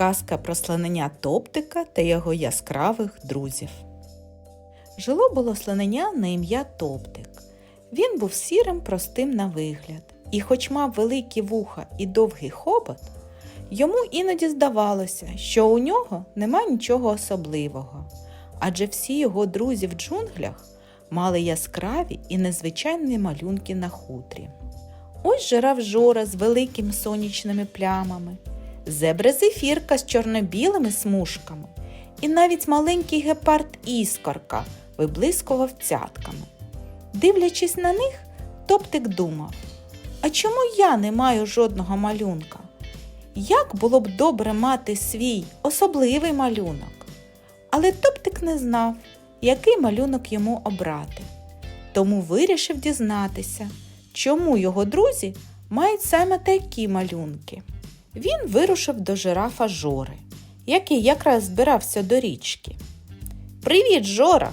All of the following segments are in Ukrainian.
Казка про слонення Топтика та його яскравих друзів. Жило було слонення на ім'я Топтик. Він був сірим, простим на вигляд, і, хоч мав великі вуха і довгий хобот, йому іноді здавалося, що у нього нема нічого особливого, адже всі його друзі в джунглях мали яскраві і незвичайні малюнки на хутрі. Ось жираф Жора з великими сонячними плямами, зебра зефірка з чорно-білими смужками, і навіть маленький гепард іскорка виблискував цятками. Дивлячись на них, Топтик думав: а чому я не маю жодного малюнка? Як було б добре мати свій особливий малюнок? Але Топтик не знав, який малюнок йому обрати. Тому вирішив дізнатися, чому його друзі мають саме такі малюнки. Він вирушив до жирафа Жори, який якраз збирався до річки. Привіт, Жора!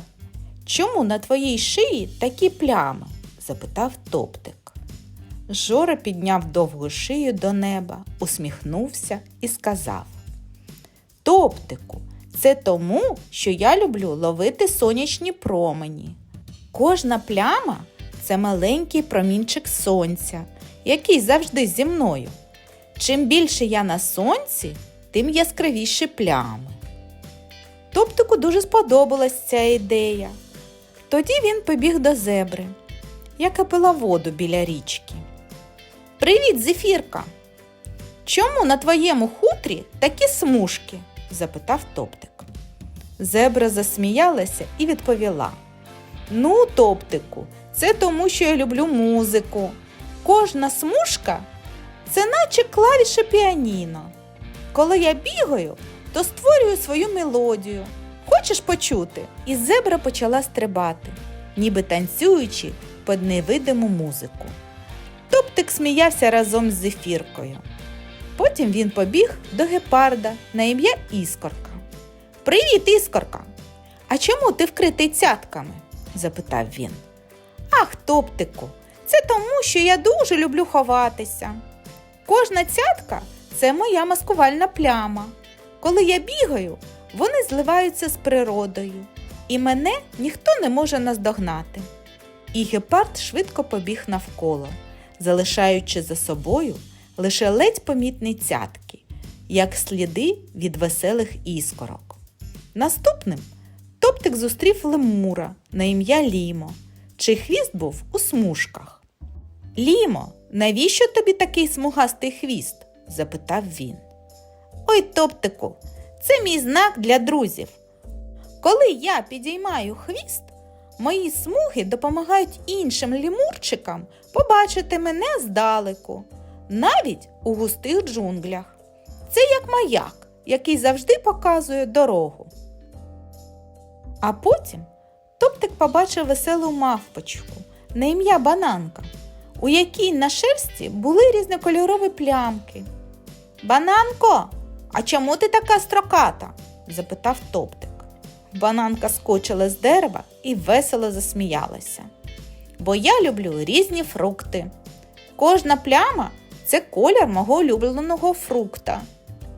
Чому на твоїй шиї такі плями? запитав Топтик. Жора підняв довгу шию до неба, усміхнувся і сказав: Топтику, це тому, що я люблю ловити сонячні промені. Кожна пляма це маленький промінчик сонця, який завжди зі мною. Чим більше я на сонці, тим яскравіші плями. Топтику дуже сподобалась ця ідея. Тоді він побіг до зебри, яка пила воду біля річки. Привіт, зефірка! Чому на твоєму хутрі такі смужки? запитав Топтик. Зебра засміялася і відповіла: Ну, Топтику, це тому, що я люблю музику. Кожна смужка це наче клавіша піаніно. Коли я бігаю, то створюю свою мелодію. Хочеш почути? І зебра почала стрибати, ніби танцюючи під невидиму музику. Топтик сміявся разом з зефіркою. Потім він побіг до гепарда на ім'я Іскорка. Привіт, Іскорка! А чому ти вкритий цятками? запитав він. Ах, Топтику, це тому, що я дуже люблю ховатися. Кожна цятка це моя маскувальна пляма. Коли я бігаю, вони зливаються з природою, і мене ніхто не може наздогнати. І гепард швидко побіг навколо, залишаючи за собою лише ледь помітні цятки, як сліди від веселих іскорок. Наступним Топтик зустрів лемура на ім'я Лімо, чий хвіст був у смужках. Лімо, навіщо тобі такий смугастий хвіст? запитав він. Ой, Топтику, це мій знак для друзів. Коли я підіймаю хвіст, мої смуги допомагають іншим лімурчикам побачити мене здалеку, навіть у густих джунглях. Це як маяк, який завжди показує дорогу. А потім Топтик побачив веселу мавпочку на ім'я Бананка, у якій на шерсті були різнокольорові плямки. Бананко, а чому ти така строката? запитав Топтик. Бананка скочила з дерева і весело засміялася. Бо я люблю різні фрукти. Кожна пляма це колір мого улюбленого фрукта.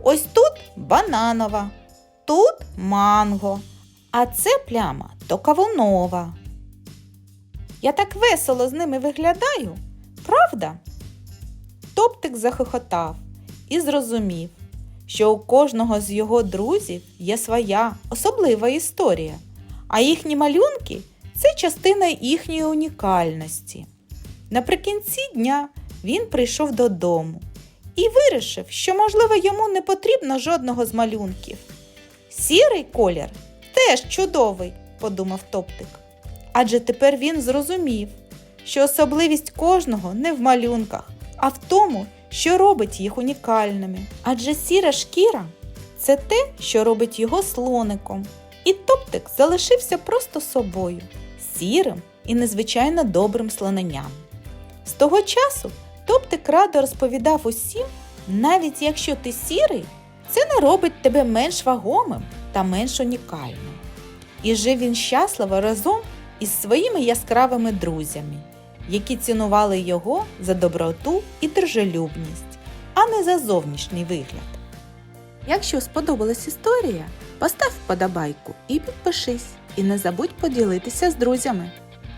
Ось тут бананова, тут манго, а це пляма то кавунова. Я так весело з ними виглядаю, правда? Топтик захохотав і зрозумів, що у кожного з його друзів є своя особлива історія, а їхні малюнки це частина їхньої унікальності. Наприкінці дня він прийшов додому і вирішив, що, можливо, йому не потрібно жодного з малюнків. Сірий колір теж чудовий, подумав Топтик. Адже тепер він зрозумів, що особливість кожного не в малюнках, а в тому, що робить їх унікальними. Адже сіра шкіра це те, що робить його слоником. І Топтик залишився просто собою, сірим і незвичайно добрим слоненням. З того часу Топтик радо розповідав усім, навіть якщо ти сірий, це не робить тебе менш вагомим та менш унікальним. І жив він щасливо разом із своїми яскравими друзями, які цінували його за доброту і дружелюбність, а не за зовнішній вигляд. Якщо сподобалась історія, постав вподобайку і підпишись. І не забудь поділитися з друзями.